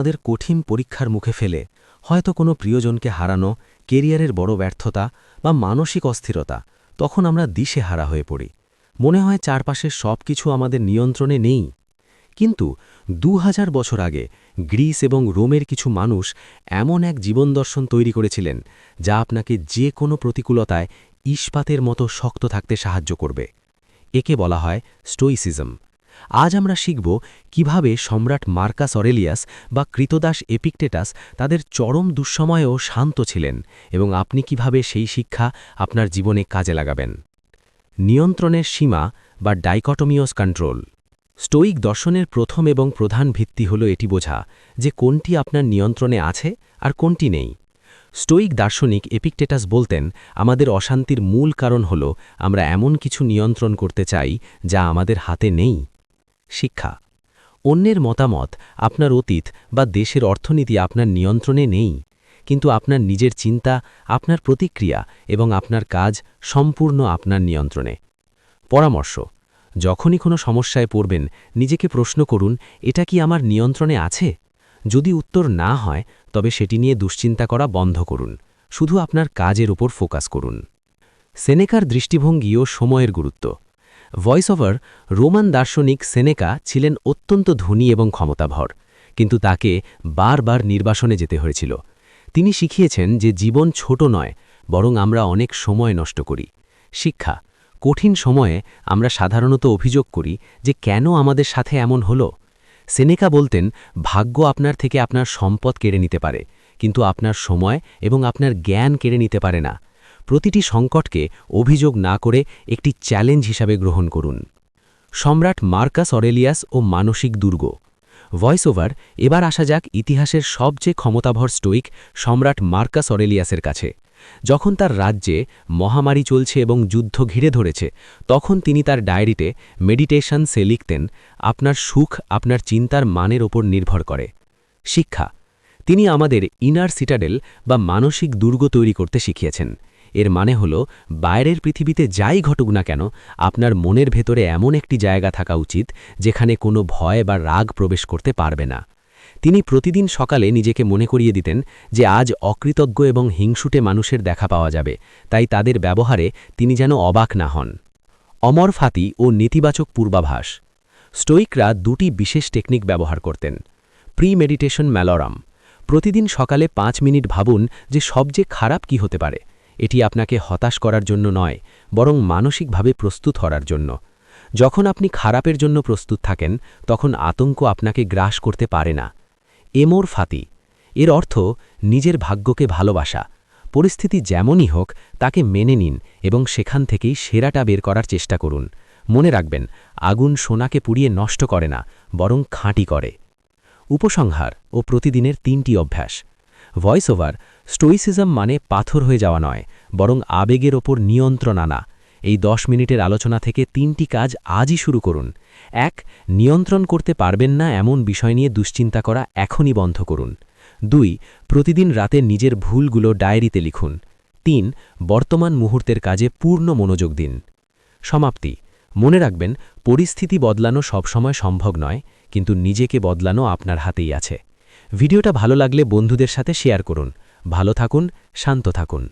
তাদের কঠিন পরীক্ষার মুখে ফেলে, হয়তো কোনো প্রিয়জনকে হারানো, কেরিয়ারের বড় ব্যর্থতা বা মানসিক অস্থিরতা, তখন আমরা দিশে হারা হয়ে পড়ি। মনে হয় চারপাশের সব কিছু আমাদের নিয়ন্ত্রণে নেই। কিন্তু দু হাজার বছর আগে গ্রিস এবং রোমের কিছু মানুষ এমন এক জীবন দর্শন তৈরি করেছিলেন, যা আপনাকে যে কোনো প্রতিকূলতায় ইস্পাতের মতো শক্ত থাকতে সাহায্য করবে। একে বলা হয় স্টোইসিজম। আজ আমরা শিখব কীভাবে সম্রাট মার্কাস অরেলিয়াস বা কৃতদাস এপিকটেটাস তাদের চরম দুঃসময়েও শান্ত ছিলেন এবং আপনি কীভাবে সেই শিক্ষা আপনার জীবনে কাজে লাগাবেন। নিয়ন্ত্রণের সীমা বা ডাইকটমিওস কন্ট্রোল। স্টোইক দর্শনের প্রথম এবং প্রধান ভিত্তি হল এটি বোঝা যে কোনটি আপনার নিয়ন্ত্রণে আছে আর কোনটি নেই। স্টোইক দার্শনিক এপিকটেটাস বলতেন, আমাদের অশান্তির মূল কারণ হল আমরা এমন কিছু নিয়ন্ত্রণ করতে চাই যা আমাদের হাতে নেই। শিক্ষা। অন্যের মতামত আপনার অতীত বা দেশের অর্থনীতি আপনার নিয়ন্ত্রণে নেই, কিন্তু আপনার নিজের চিন্তা, আপনার প্রতিক্রিয়া এবং আপনার কাজ সম্পূর্ণ আপনার নিয়ন্ত্রণে। পরামর্শ, যখনই কোনো সমস্যায় পড়বেন, নিজেকে প্রশ্ন করুন, এটা কি আমার নিয়ন্ত্রণে আছে? যদি উত্তর না হয়, তবে সেটি নিয়ে দুশ্চিন্তা করা বন্ধ করুন, শুধু আপনার কাজের উপর ফোকাস করুন। সেনেকার দৃষ্টিভঙ্গি ও সময়ের গুরুত্ব। ভয়েস ওভার রোমান দার্শনিক সেনেকা ছিলেন অত্যন্ত ধনী এবং ক্ষমতাভর, কিন্তু তাকে বারবার নির্বাসনে যেতে হয়েছিল। তিনি শিখিয়েছেন যে জীবন ছোট নয়, বরং আমরা অনেক সময় নষ্ট করি। শিক্ষা, কঠিন সময়ে আমরা সাধারণত অভিযোগ করি যে কেন আমাদের সাথে এমন হলো। সেনেকা বলতেন, ভাগ্য আপনার থেকে আপনার সম্পদ কেড়ে নিতে পারে, কিন্তু আপনার সময় এবং আপনার জ্ঞান কেড়ে নিতে পারে না। প্রতিটি সংকটকে অভিযোগ না করে একটি চ্যালেঞ্জ হিসাবে গ্রহণ করুন। সম্রাট মার্কাস অরেলিয়াস ও মানসিক দুর্গ। ভয়েস ওভার এবার আসা যাক ইতিহাসের সবচেয়ে ক্ষমতাভর স্টোইক সম্রাট মার্কাস অরেলিয়াসের কাছে। যখন তার রাজ্যে মহামারী চলছে এবং যুদ্ধ ঘিরে ধরেছে, তখন তিনি তার ডায়েরিতে মেডিটেশন সে লিখতেন, আপনার সুখ, আপনার চিন্তার মানের ওপর নির্ভর করে। শিক্ষা, তিনি আমাদের ইনার সিটাডেল বা মানসিক দুর্গ তৈরি করতে শিখিয়েছেন। এর মানে হল, বাইরের পৃথিবীতে যাই ঘটুক না কেন, আপনার মনের ভেতরে এমন একটি জায়গা থাকা উচিত, যেখানে কোনো ভয় বা রাগ প্রবেশ করতে পারবে না। তিনি প্রতিদিন সকালে নিজেকে মনে করিয়ে দিতেন যে আজ অকৃতজ্ঞ এবং হিংসুটে মানুষের দেখা পাওয়া যাবে, তাই তাদের ব্যবহারে তিনি যেন অবাক না হন। অমর ফাতি ও নেতিবাচক পূর্বাভাস। স্টোইকরা দুটি বিশেষ টেকনিক ব্যবহার করতেন। প্রি মেডিটেশন ম্যালরাম। প্রতিদিন সকালে পাঁচ মিনিট ভাবুন যে সবচেয়ে খারাপ কি হতে পারে। এটি আপনাকে হতাশ করার জন্য নয়, বরং মানসিকভাবে প্রস্তুত হওয়ার জন্য। যখন আপনি খারাপের জন্য প্রস্তুত থাকেন, তখন আতঙ্ক আপনাকে গ্রাস করতে পারে না। এমোর ফাতি। এর অর্থ, নিজের ভাগ্যকে ভালোবাসা। পরিস্থিতি যেমনই হোক, তাকে মেনে নিন এবং সেখান থেকেই সেরাটা বের করার চেষ্টা করুন। মনে রাখবেন, আগুন সোনাকে পুড়িয়ে নষ্ট করে না, বরং খাঁটি করে। উপসংহার ও প্রতিদিনের তিনটি অভ্যাস। ভয়েস ওভার স্টোইসিজম মানে পাথর হয়ে যাওয়া নয়, বরং আবেগের ওপর নিয়ন্ত্রণ আনা। এই দশ মিনিটের আলোচনা থেকে তিনটি কাজ আজই শুরু করুন। এক, নিয়ন্ত্রণ করতে পারবেন না এমন বিষয় নিয়ে দুশ্চিন্তা করা এখনই বন্ধ করুন। দুই, প্রতিদিন রাতে নিজের ভুলগুলো ডায়েরিতে লিখুন। তিন, বর্তমান মুহূর্তের কাজে পূর্ণ মনোযোগ দিন। সমাপ্তি। মনে রাখবেন, পরিস্থিতি বদলানো সবসময় সম্ভব নয়, কিন্তু নিজেকে বদলানো আপনার হাতেই আছে। ভিডিওটা ভালো লাগলে বন্ধুদের সাথে শেয়ার করুন। ভালো থাকুন, শান্ত থাকুন।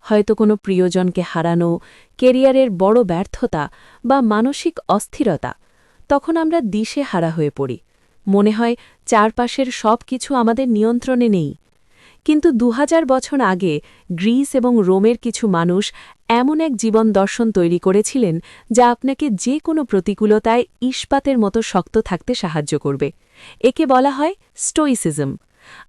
হয়তো কোনো প্রিয়জনকে হারানো, কেরিয়ারের বড় ব্যর্থতা বা মানসিক অস্থিরতা, তখন আমরা দিশে হারা হয়ে পড়ি। মনে হয় চারপাশের সব কিছু আমাদের নিয়ন্ত্রণে নেই। কিন্তু দু হাজার বছর আগে গ্রিস এবং রোমের কিছু মানুষ এমন এক জীবন দর্শন তৈরি করেছিলেন যা আপনাকে যে কোনো প্রতিকূলতায় ইস্পাতের মতো শক্ত থাকতে সাহায্য করবে। একে বলা হয় স্টোইসিজম।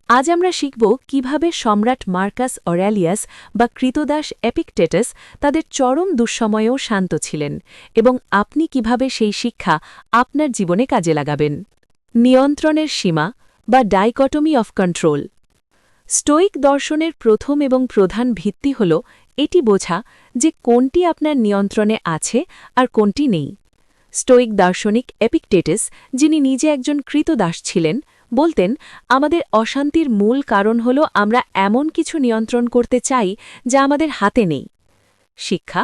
আজ আমরা শিখব কীভাবে সম্রাট মার্কাস অর্যালিয়াস বা কৃতদাস এপিকটেটাস তাদের চরম দুঃসময়েও শান্ত ছিলেন এবং আপনি কীভাবে সেই শিক্ষা আপনার জীবনে কাজে লাগাবেন। নিয়ন্ত্রণের সীমা বা ডাইকটমি অফ কন্ট্রোল। স্টোইক দর্শনের প্রথম এবং প্রধান ভিত্তি হল, এটি বোঝা যে কোনটি আপনার নিয়ন্ত্রণে আছে আর কোনটি নেই। স্টোইক দার্শনিক এপিকটেটিস, যিনি নিজে একজন কৃতদাস ছিলেন, বলতেন, আমাদের অশান্তির মূল কারণ হল আমরা এমন কিছু নিয়ন্ত্রণ করতে চাই যা আমাদের হাতে নেই। শিক্ষা,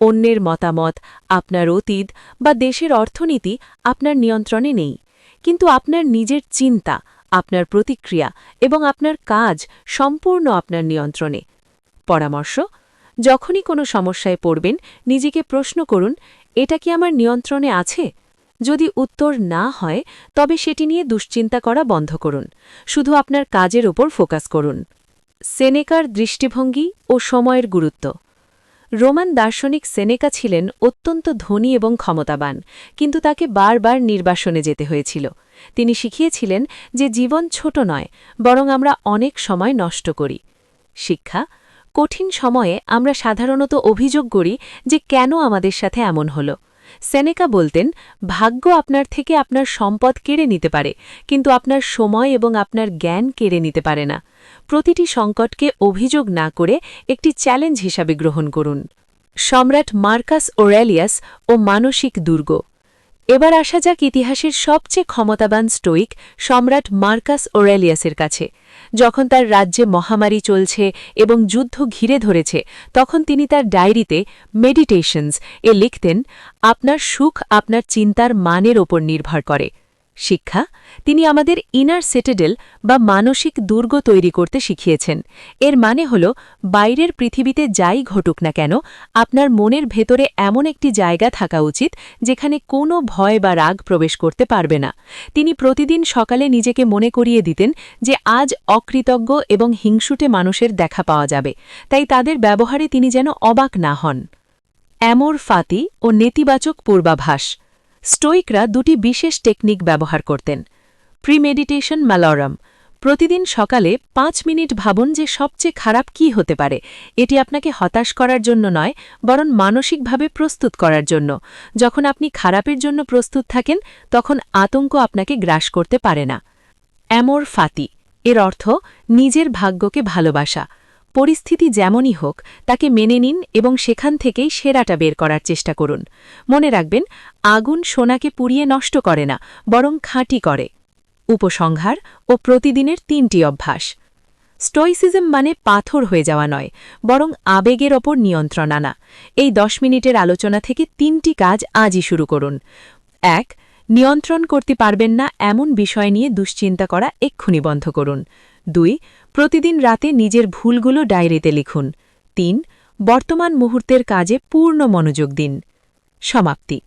অন্যের মতামত, আপনার অতীত বা দেশের অর্থনীতি আপনার নিয়ন্ত্রণে নেই, কিন্তু আপনার নিজের চিন্তা আপনার প্রতিক্রিয়া এবং আপনার কাজ সম্পূর্ণ আপনার নিয়ন্ত্রণে। পরামর্শ, যখনই কোনো সমস্যায় পড়বেন, নিজেকে প্রশ্ন করুন, এটা কি আমার নিয়ন্ত্রণে আছে? যদি উত্তর না হয়, তবে সেটি নিয়ে দুশ্চিন্তা করা বন্ধ করুন। শুধু আপনার কাজের ওপর ফোকাস করুন। সেনেকার দৃষ্টিভঙ্গি ও সময়ের গুরুত্ব। রোমান দার্শনিক সেনেকা ছিলেন অত্যন্ত ধনী এবং ক্ষমতাবান, কিন্তু তাকে বারবার নির্বাসনে যেতে হয়েছিল। তিনি শিখিয়েছিলেন যে জীবন ছোট নয়, বরং আমরা অনেক সময় নষ্ট করি। শিক্ষা, কঠিন সময়ে আমরা সাধারণত অভিযোগ করি যে কেন আমাদের সাথে এমন হল। সেনেকা বলতেন, ভাগ্য আপনার থেকে আপনার সম্পদ কেড়ে নিতে পারে, কিন্তু আপনার সময় এবং আপনার জ্ঞান কেড়ে নিতে পারে না। প্রতিটি সংকটকে অভিযোগ না করে একটি চ্যালেঞ্জ হিসাবে গ্রহণ করুন। সম্রাট মার্কাস ওরেলিয়াস ও মানসিক দুর্গ। এবার আসা যাক ইতিহাসের সবচেয়ে ক্ষমতাবান স্টোইক সম্রাট মার্কাস ওরেলিয়াসের কাছে। যখন তার রাজ্যে মহামারী চলছে এবং যুদ্ধ ঘিরে ধরেছে, তখন তিনি তার ডায়েরিতে মেডিটেশনস এ লিখতেন, আপনার সুখ, আপনার চিন্তার মানের ওপর নির্ভর করে। শিক্ষা, তিনি আমাদের ইনার সেটেডেল বা মানসিক দুর্গ তৈরি করতে শিখিয়েছেন। এর মানে হল, বাইরের পৃথিবীতে যাই ঘটুক না কেন, আপনার মনের ভেতরে এমন একটি জায়গা থাকা উচিত, যেখানে কোনো ভয় বা রাগ প্রবেশ করতে পারবে না। তিনি প্রতিদিন সকালে নিজেকে মনে করিয়ে দিতেন যে আজ অকৃতজ্ঞ এবং হিংসুটে মানুষের দেখা পাওয়া যাবে। তাই তাদের ব্যবহারে তিনি যেন অবাক না হন। অ্যামোর ফাতি ও নেতিবাচক পূর্বাভাস। স্টোইকরা দুটি বিশেষ টেকনিক ব্যবহার করতেন। প্রিমেডিটেশন ম্যালরম প্রতিদিন সকালে পাঁচ মিনিট ভাবুন যে সবচেয়ে খারাপ কি হতে পারে। এটি আপনাকে হতাশ করার জন্য নয়, বরং মানসিকভাবে প্রস্তুত করার জন্য। যখন আপনি খারাপের জন্য প্রস্তুত থাকেন, তখন আতঙ্ক আপনাকে গ্রাস করতে পারে না। অ্যামোর ফাতি এর অর্থ নিজের ভাগ্যকে ভালোবাসা। পরিস্থিতি যেমনই হোক, তাকে মেনে নিন এবং সেখান থেকেই সেরাটা বের করার চেষ্টা করুন। মনে রাখবেন, আগুন সোনাকে পুড়িয়ে নষ্ট করে না, বরং খাঁটি করে। উপসংহার ও প্রতিদিনের তিনটি অভ্যাস। স্টোইসিজম মানে পাথর হয়ে যাওয়া নয়, বরং আবেগের ওপর নিয়ন্ত্রণ আনা। এই দশ মিনিটের আলোচনা থেকে তিনটি কাজ আজই শুরু করুন। এক নিয়ন্ত্রণ করতে পারবেন না এমন বিষয় নিয়ে দুশ্চিন্তা করা এক্ষুনি বন্ধ করুন। দুই, প্রতিদিন রাতে নিজের ভুলগুলো ডায়েরিতে লিখুন। তিন, বর্তমান মুহূর্তের কাজে পূর্ণ মনোযোগ দিন। সমাপ্তি।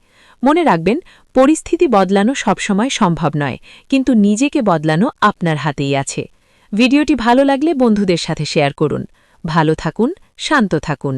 মনে রাখবেন, পরিস্থিতি বদলানো সবসময় সম্ভব নয়, কিন্তু নিজেকে বদলানো আপনার হাতেই আছে। ভিডিওটি ভালো লাগলে বন্ধুদের সাথে শেয়ার করুন। ভালো থাকুন, শান্ত থাকুন।